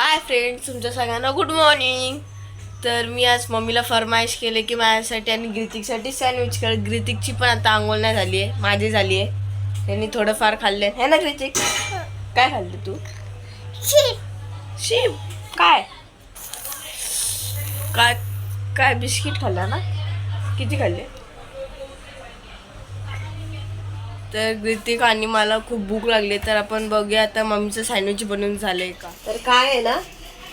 Hi friends तुमच्या सगळ्यांना good morning तर मी आज मम्मीला फरमाईश केले की माझ्यासाठी आणि ग्रितिकसाठी सँडविच कर. ग्रितिकची पण आता आंघोळ नाही झाली आहे माझी झाली आहे. त्यांनी थोडंफार खाल्ले. है ना ग्रितिक? काय खाल्लं तू? शिप काय? काय काय बिस्किट खाल्ला ना? किती खाल्ले? तर ग्रितिक आणि मला खूप भूक लागली तर आपण बघूया आता मम्मीचं सँडविच बनवून झालंय का. तर काय आहे ना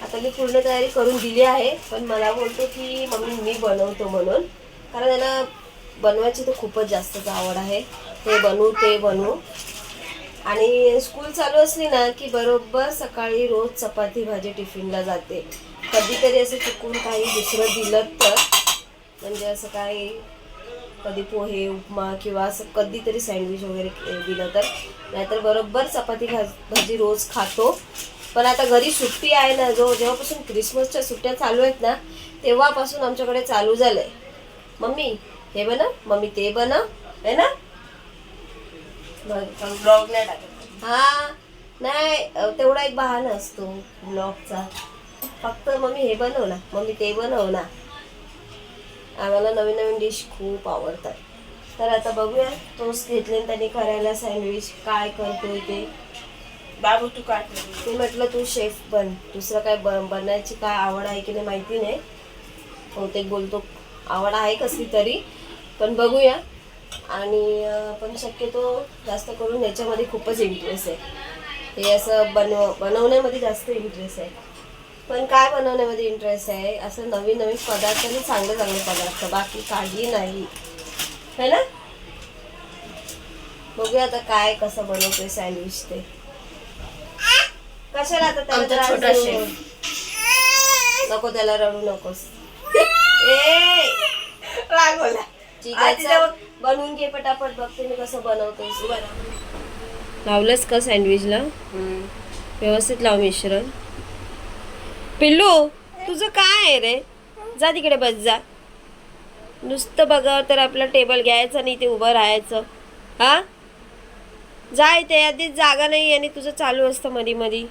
आता मी पूर्ण तयारी करून दिली आहे पण मला बोलतो की मम्मी मी बनवतो म्हणून. कारण त्यांना बनवायची तर खूपच जास्तच आवड आहे. हे बनवू ते बनवू. आणि स्कूल चालू असली ना की बरोबर सकाळी रोज चपाती भाजी टिफिनला जाते. कधीतरी असं चुकून काही दुसरं दिलं तर म्हणजे असं काही कधी पोहे उपमा किंवा असं कधीतरी सँडविच वगैरे दिलं तर. नाहीतर बरोबर चपाती भाज भाजी रोज खातो. पण आता घरी सुट्टी आहे ना जो जेव्हापासून क्रिसमसच्या सुट्ट्या चालू आहेत ना तेव्हापासून आमच्याकडे चालू झालंय. मम्मी हे बनव मम्मी ते बनव है ना? ब्लॉग नाही टाकत. हा नाही तेवढा एक बहाणा असतो ब्लॉगचा फक्त मम्मी हे बनव ना मम्मी ते बनव ना. आम्हाला नवीन नवीन डिश खूप आवडतात. तर आता बघूया टोस्ट घेतले त्यांनी करायला सँडविच काय करतोय ते. बाबू तू काय ते म्हटलं तू शेफ बन. दुसरं काय ब बनायची काय आवड आहे की नाही माहिती नाही. बहुतेक बोलतो आवड आहे कसली तरी. पण बघूया. आणि पण शक्यतो जास्त करून याच्यामध्ये खूपच इंटरेस्ट आहे. हे असं बनव बनवण्यामध्ये जास्त इंटरेस्ट आहे. पण काय बनवण्यामध्ये इंटरेस्ट आहे? असं नवीन नवीन पदार्थ आणि चांगले चांगले पदार्थ. बाकी काही नाही. है ना? बघूया आता काय कसं बनवतोय सँडविच ते. कशाला आता त्याला. नको त्याला रडू नकोस. बनवून घे पटापट बघते मी कसं बनवतोस लावलंस का सँडविचला व्यवस्थित लाव मिश्रण. पिल्लू तुझं काय आहे रे? जा तिकडे बस जा. नुसतं बघावं तर आपला टेबल घ्यायचं आणि इथे उभं राहायचं. हा? जा इथे आधीच जागा नाही आणि तुझं चालू असतं मधी मधी.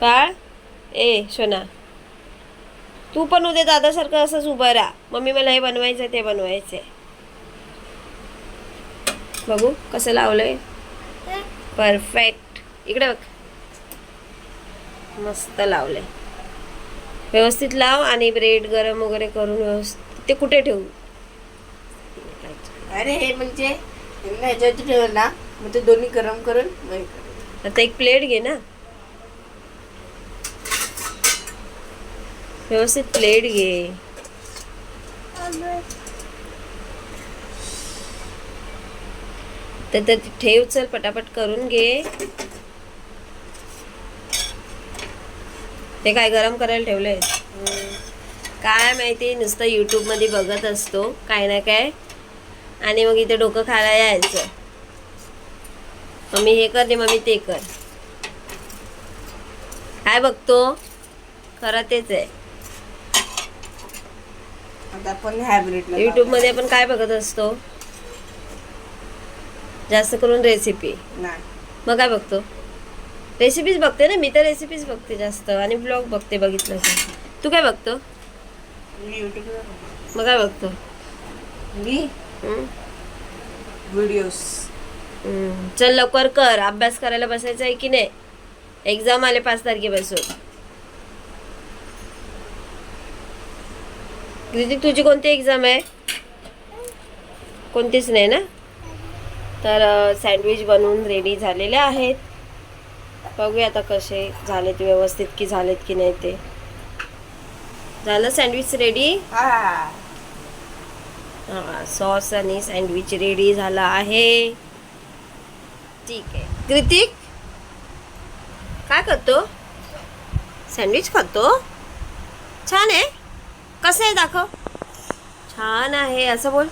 बाळ ए शोना तू पण उद्या दादासारखं असंच उभं राहा. मम्मी मला हे बनवायचं ते बनवायचं बघू कसं लावलंय. परफेक्ट इकडे बघ. मस्त लावलंय. व्यवस्थित लाव आणि ब्रेड गरम वगैरे करून व्यवस्थित ते कुठे ठेवू? अरे हे म्हणजे ठेवलं ना मग ते दोन्ही गरम करून. आता एक प्लेट घे ना. व्यवस्थित प्लेट घे. तर तर ठेव चल पटापट करून घे. ते काय गरम करायला ठेवलंय? काय माहिती नुसतं यूट्यूबमध्ये बघत असतो काय ना काय. आणि मग इथे डोकं खायला यायचं. मम्मी हे कर दे मम्मी ते कर. काय बघतो? खरं तेच आहे. आता आपण हायब्रिडला युट्यूबमध्ये आपण काय बघत असतो? जास्त करून रेसिपी नाही. मग काय बघतो? रेसिपीज बघते ना मी तर रेसिपीज बघते जास्त आणि ब्लॉग बघते बघितलं की तू काय बघतो? मग काय बघतो? मी? व्हिडिओज. चल लवकर कर अभ्यास करायला बसायचा आहे की नाही? एक्झाम आले पाच तारखेपासून. दीदी तुझी कोणती एक्झाम आहे? कोणतीच नाही ना? तर सँडविच बनवून रेडी झालेले आहेत. बघूया आता कसे झालेत व्यवस्थित की झालेत की नाही ते. झालं सँडविच रेडी हा सॉस आणि सँडविच रेडी झाला आहे. ठीक आहे. कृतिक? काय करतो? सँडविच खातो? छान आहे. कसं आहे दाखव. छान आहे असं बोल.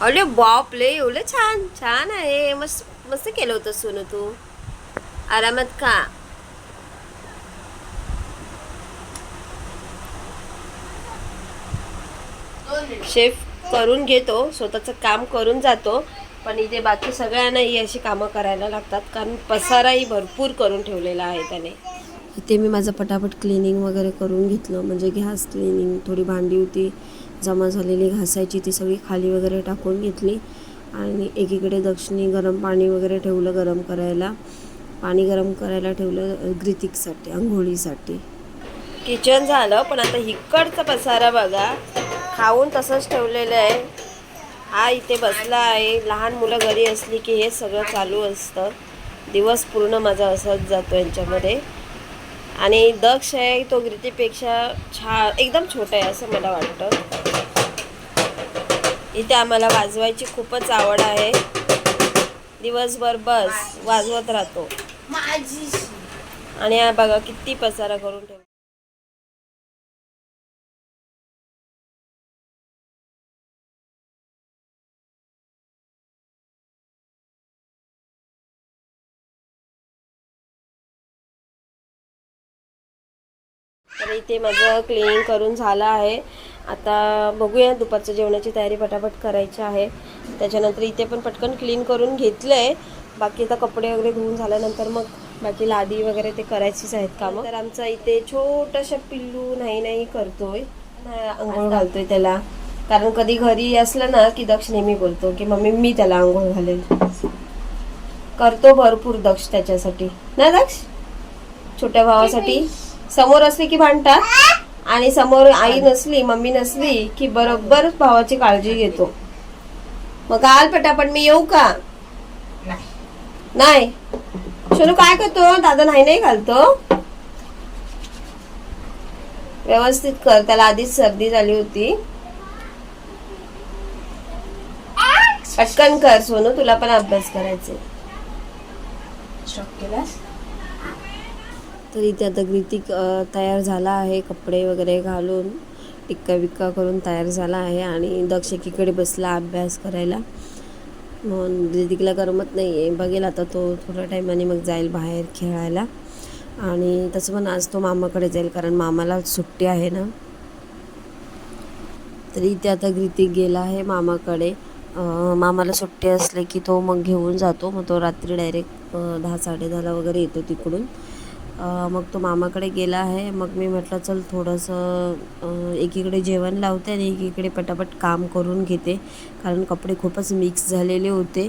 अरे बापले एवढं छान. छान आहे. मस्त मस्त केलं होतं सोनू तू. आरामात का शेफ करून घेतो. स्वतःचं काम करून जातो. पण इथे बाकी सगळ्यांना ही अशी कामं करायला लागतात. कारण पसाराही भरपूर करून ठेवलेला आहे त्याने. इथे मी माझं पटापट क्लिनिंग वगैरे करून घेतलं. म्हणजे घास क्लिनिंग थोडी भांडी होती जमा झालेली घासायची ती सगळी खाली वगैरे टाकून घेतली. आणि एकीकडे दक्षिणी गरम पाणी वगैरे ठेवलं गरम करायला. पाणी गरम करायला ठेवलं ग्रितिकसाठी आंघोळीसाठी. किचन झालं पण आता इकडचा पसारा बघा. खाऊन तसंच ठेवलेलं आहे. हा इथे बसला आहे. लहान मुलं घरी असली की हे सगळं चालू असतं. दिवस पूर्ण माझा असाच जातो यांच्यामध्ये. आणि दक्ष आहे तो ग्रितीपेक्षा छा एकदम छोटा आहे असं मला वाटतं. इथे आम्हाला वाजवायची खूपच आवड आहे. दिवसभर बस वाजवत राहतो. आणि हा बघा किती पसारा करून ठेव तर इथे माझं क्लिनिंग करून झालं आहे. आता बघूया दुपारच्या जेवणाची तयारी पटापट करायची आहे. त्याच्यानंतर इथे पण पटकन क्लीन करून घेतलं आहे बाकी आता कपडे वगैरे धुवून झाल्यानंतर मग बाकी लादी वगैरे ते करायचीच आहेत कामं. तर आमचा इथे छोटाशा पिल्लू नाही नाही करतोय. नाही, आंघोळ घालतोय त्याला. कारण कधी घरी असलं ना की दक्ष नेहमी बोलतो की मम्मी मी त्याला आंघोळ घालेल. करतो भरपूर दक्ष त्याच्यासाठी. ना दक्ष? छोट्या भावासाठी? समोर असले की भांडतात. आणि समोर आई नसली मम्मी नसली की बरोबर भावाची काळजी घेतो. मग काल पटापट मी येऊ का? नाही. सोनू काय करतो? दादा नाही नाही घालतो. व्यवस्थित कर. त्याला आधीच सर्दी झाली होती. पटकन कर सोनू. तुला पण अभ्यास करायचे तर इथे आता ग्रितिक तयार झाला आहे. कपडे वगैरे घालून टिक्का बिक्का करून तयार झाला आहे आणि दक्ष एकीकडे बसला अभ्यास करायला. म्हणून ग्रितिकला करमत नाही आहे बघेल आता तो थोड्या टायमाने मग जाईल बाहेर खेळायला. आणि तसं पण आज तो मामाकडे जाईल कारण मामाला सुट्टी आहे ना. तरी इथे आता ग्रितिक गेला आहे मामाकडे. मामाला सुट्टी असले की तो मग घेऊन जातो. मग तो रात्री डायरेक्ट दहा साडे दहाला वगैरे येतो तिकडून. मग तो मामाकडे गेला आहे. मग मी म्हटलं चल थोडंसं एकीकडे जेवण लावते आणि एकीकडे पटापट काम करून घेते. कारण कपडे खूपच मिक्स झालेले होते.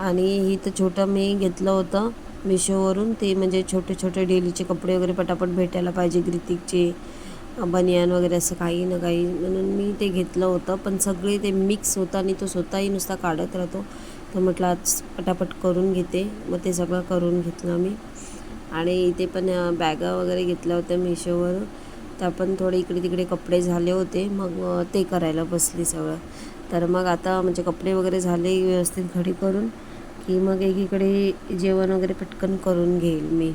आणि ही तर छोटं मी घेतलं होतं मिशोवरून. ते म्हणजे छोटे छोटे डेलीचे कपडे वगैरे पटापट भेटायला पाहिजे. ग्रितिकचे बनियान वगैरे असं काही ना काही. म्हणून मी ते घेतलं होतं. पण सगळे ते मिक्स होतं आणि तो स्वतःही नुसता काढत राहतो. तर म्हटलं आज पटापट करून घेते. मग ते सगळं करून घेतलं मी. आणि इथे पण बॅगा वगैरे घेतल्या होत्या मिशोवरून त्या पण थोडे इकडे तिकडे कपडे झाले होते. मग ते करायला बसली सगळं. तर मग आता म्हणजे कपडे वगैरे झाले व्यवस्थित घडी करून की मग एकीकडे जेवण वगैरे पटकन करून घेईल मी.